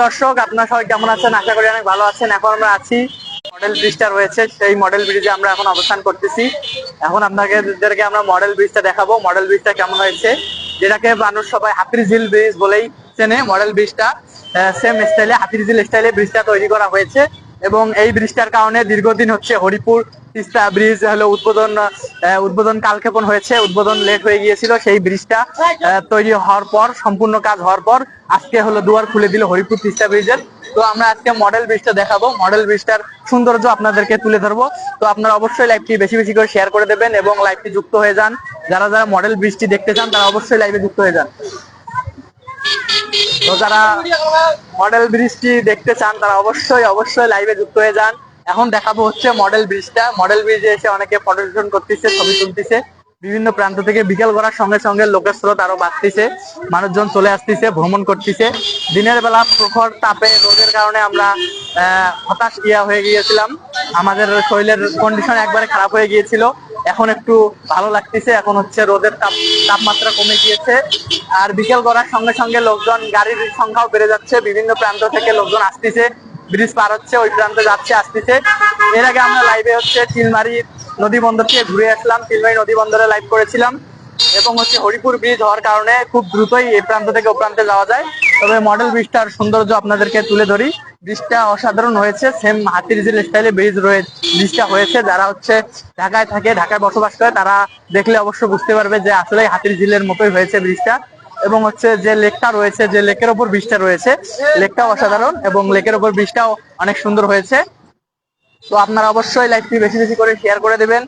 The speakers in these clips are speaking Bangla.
দর্শক, আপনারা সবাই কেমন আছেন? আশা করি অনেক ভালো আছেন। এখন আমরা আছি মডেল ব্রিজটা রয়েছে, সেই মডেল ব্রিজে আমরা এখন অবস্থান করতেছি। এখন আপনাদেরকে আমরা মডেল ব্রিজটা দেখাবো। মডেল ব্রিজটা কেমন হয়েছে? যেটাকে মানুষ সবাই হাতির ঝিল ব্রিজ বলেই চেনে। মডেল ব্রিজটা সেম স্টাইলে হাতির ঝিল স্টাইলে ব্রিজটা তৈরি করা হয়েছে। এবং এই ব্রিজটার কারণে দীর্ঘদিন হচ্ছে হরিপুর তিস্তা ব্রিজ হলো উদ্বোধন উদ্বোধন কালক্ষেপণ হয়েছে, উদ্বোধন লেট হয়ে গিয়েছিল, সেই ব্রিজটা তৈরি হওয়ার পর, সম্পূর্ণ কাজ হওয়ার পর, আজকে হলো দুয়ার খুলে দিল হরিপুর তিস্তা ব্রিজের। তো আমরা আজকে মডেল ব্রিজটা দেখাবো। মডেল ব্রিজটার সৌন্দর্য আপনাদেরকে তুলে ধরবো। তো আপনারা অবশ্যই লাইভটি বেশি বেশি করে শেয়ার করে দেবেন এবং লাইভটি যুক্ত হয়ে যান। যারা যারা মডেল ব্রিজটি দেখতে চান, তারা অবশ্যই লাইভে যুক্ত হয়ে যান। তো যারা মডেল ব্রিজটি দেখতে চান, তারা অবশ্যই অবশ্যই লাইভে যুক্ত হয়ে যান। এখন দেখাবো হচ্ছে মডেল ব্রিজটা মডেল ব্রিজে এসে অনেকে ফটো সেশন করতেছে, ছবি তুলতেছে। বিভিন্ন প্রান্ত থেকে বিকেল করার সঙ্গে সঙ্গে লোকের স্রোত আরও বাড়তিছে। মানুষজন চলে আসতেছে, ভ্রমণ করতেছে। দিনের বেলা প্রখর তাপে রোদের কারণে আমরা হতাশ ইয়া হয়ে গিয়েছিলাম। আমাদের শরীরের কন্ডিশন একবারে খারাপ হয়ে গিয়েছিল। এখন একটু ভালো লাগতেছে, এখন হচ্ছে রোদের তাপ, তাপমাত্রা কমে গিয়েছে। আর বিকেল করার সঙ্গে সঙ্গে লোকজন, গাড়ির সংখ্যাও বেড়ে যাচ্ছে, বিভিন্ন প্রান্ত থেকে লোকজন আসতেছে, ব্রিজ পার হচ্ছে, ওই প্রান্তে যাচ্ছে, আসতেছে। এর আগে আমরা লাইভে হচ্ছে চিলমারি নদী বন্দর থেকে ঘুরে আসলাম চিলমারি নদী বন্দরে লাইভ করেছিলাম। এবং হচ্ছে হরিপুর ব্রিজ হওয়ার কারণে খুব দ্রুতই এই প্রান্ত থেকে ও প্রান্তে যাওয়া যায়। তবে মডেল ব্রিজটার সৌন্দর্য আপনাদেরকে তুলে ধরি। ব্রিজটা অসাধারণ হয়েছে সেম হাতির ঝিল স্টাইলে ব্রিজ রয়েছে ব্রিজটা হয়েছে। যারা হচ্ছে ঢাকায় থাকে, ঢাকায় বসবাস করে, তারা দেখলে অবশ্য বুঝতে পারবে যে আসলে হাতির ঝিলের মতোই হয়েছে ব্রিজটা এবং হচ্ছে যে লেকটা রয়েছে, যে লেকের ওপর ব্রিজটা রয়েছে লেকটাও অসাধারণ এবং লেকের ওপর ব্রিজটাও অনেক সুন্দর হয়েছে। তো আপনারা অবশ্যই লাইভটি বেশি বেশি করে শেয়ার করে দেবেন,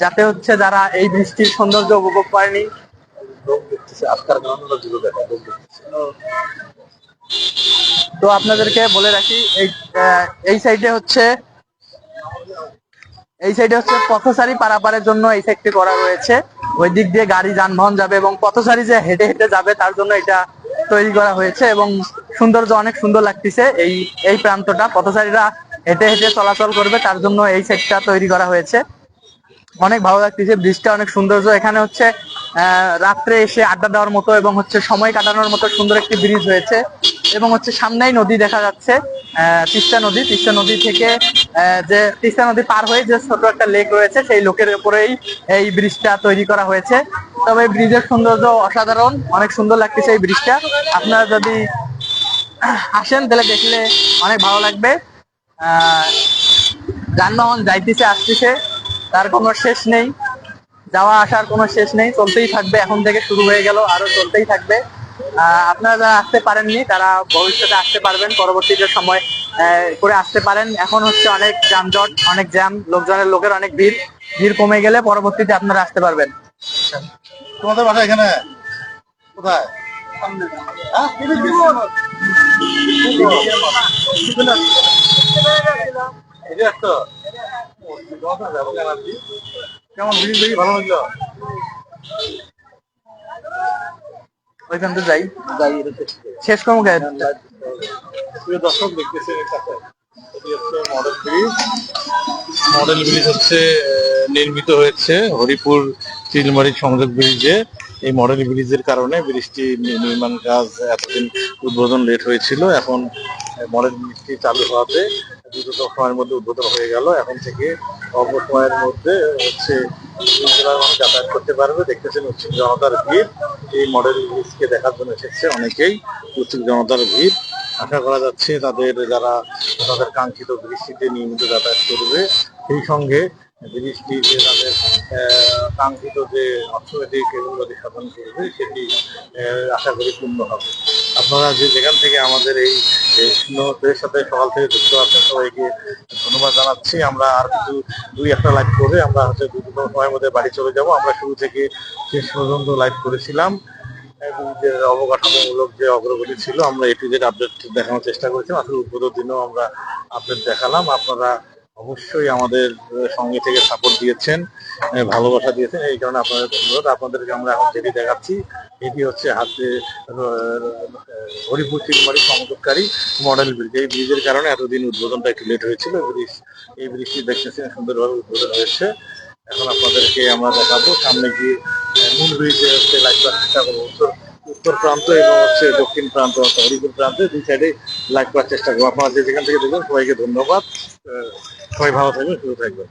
যাতে হচ্ছে যারা এই বৃষ্টির সৌন্দর্য উপভোগ করেনি তো আপনাদেরকে বলে রাখি এই এই সাইডে হচ্ছে এই সাইডে হচ্ছে পথচারী পারাপারের জন্য এই সাইডটি করা রয়েছে। ওই দিক দিয়ে গাড়ি যানবাহন যাবে এবং পথচারী যে হেঁটে হেঁটে যাবে তার জন্য এটা তৈরি করা হয়েছে এবং সৌন্দর্য অনেক সুন্দর লাগতেছে এই এই প্রান্তটা। পথচারীরা হেঁটে হেঁটে চলাচল করবে তার জন্য এই সাইডটা তৈরি করা হয়েছে। অনেক ভালো লাগতেছে ব্রিজটা অনেক সৌন্দর্য। এখানে হচ্ছে আহ, রাত্রে এসে আড্ডা দেওয়ার মতো এবং হচ্ছে সময় কাটানোর মতো সুন্দর একটি ব্রিজ হয়েছে। এবং হচ্ছে সামনেই নদী দেখা যাচ্ছে তিস্তা নদী। তিস্তা নদী থেকে যে তিস্তা নদী পার হয়ে যে ছোট একটা লেক রয়েছে, সেই লোকের উপরেই এই ব্রিজটা তৈরি করা হয়েছে। তবে ব্রিজের সৌন্দর্য অসাধারণ, অনেক সুন্দর লাগতেছে এই ব্রিজটা আপনারা যদি আসেন, তাহলে দেখলে অনেক ভালো লাগবে। যানবাহন যাইতেছে, আসতেছে, তার কোনো শেষ নেই। যাওয়া আসার কোনো শেষ নেই, চলতেই থাকবে। এখন থেকে শুরু হয়ে গেল, আরও চলতেই থাকবে। আপনারা যারা আসতে পারেননি তারা ভবিষ্যতে আসতে পারবেন পরবর্তীতে সময় আহ, করে আসতে পারেন। এখন হচ্ছে অনেক যানজট অনেক জ্যাম লোকজনের লোকের অনেক ভিড়। ভিড় কমে গেলে পরবর্তীতে আপনারা আসতে পারবেন। তোমাদের বাসা এখানে? কোথায়? হ্যাঁ? যে? কেমন? ভালো লাগল? ওইখান থেকে যাই। যাই শেষ কর্ম প্রিয় দর্শক দেখতেছেন এটি হচ্ছে মডেল ব্রিজ মডেল ব্রিজ হচ্ছে নির্মিত হয়েছে হরিপুর চিলমারি সংযোগ ব্রিজে। এই মডেল ব্রিজের কারণে ব্রিজটি নির্মাণ কাজ এতদিন উদ্বোধন লেট হয়েছিল। এখন মডেল ব্রিজটি চালু হওয়াতে দ্রুত সময়ের মধ্যে উদ্বোধন হয়ে গেল। এখন থেকে অল্প সময়ের মধ্যে হচ্ছে মানুষ যাতায়াত করতে পারবে। দেখতেছেন উচ্ছিক জনতার ভিড়। এই মডেল ব্রিজকে দেখার জন্য এসেছে অনেকেই উচ্ছিক জনতার ভিড়। আশা করা যাচ্ছে তাদের যারা তাদের কাঙ্ক্ষিত বৃষ্টিতে নিয়মিত যাতায়াত করবে, সেই সঙ্গে বৃষ্টি যে তাদের কাঙ্ক্ষিত যে অর্থনৈতিক এগুলোকে সাধন করবে, সেটি আশা করি পূর্ণ হবে। আপনারা যে যেখান থেকে আমাদের এই এই সাথে সকাল থেকে যুক্ত আছেন, সবাইকে ধন্যবাদ জানাচ্ছি। আমরা আর কিছু দুই একটা লাইভ করে আমরা হচ্ছে দুটো সময়ের মধ্যে বাড়ি চলে যাব। আমরা শুরু থেকে শেষ পর্যন্ত লাইভ করেছিলাম যে অবকাঠামোমূলক যে অগ্রগতি ছিল, আমরা এ টু জেড আপডেট দেখানোর চেষ্টা করেছিলাম। আসলে উদ্বোধন দিনেও আমরা আপডেট দেখালাম। আপনারা অবশ্যই আমাদের সঙ্গে থেকে সাপোর্ট দিয়েছেন, ভালোবাসা দিয়েছেন। এই কারণে আপনাদের ধন্যবাদ। আপনাদেরকে আমরা এখন যেটি দেখাচ্ছি। এটি হচ্ছে হাতে হরিপুর চিলমারি সংযোগকারী মডেল ব্রিজ। এই ব্রিজের কারণে এতদিন উদ্বোধনটা একটু লেট হয়েছিল। ব্রিজ, এই ব্রিজটি দেখতেছেন, সুন্দরভাবে উদ্বোধন হয়েছে। এখন আপনাদেরকে আমরা দেখাবো, সামনে গিয়ে মূল ব্রিজে হচ্ছে করার চেষ্টা করব। উত্তর উত্তর প্রান্ত এবং হচ্ছে দক্ষিণ প্রান্ত হরিপুর প্রান্তে দুই সাইডে লাইভ করার চেষ্টা করব। আপনারা যে যেখান থেকে দেখবেন, সবাইকে ধন্যবাদ। সবাই ভালো থাকবেন, সুস্থ থাকবেন।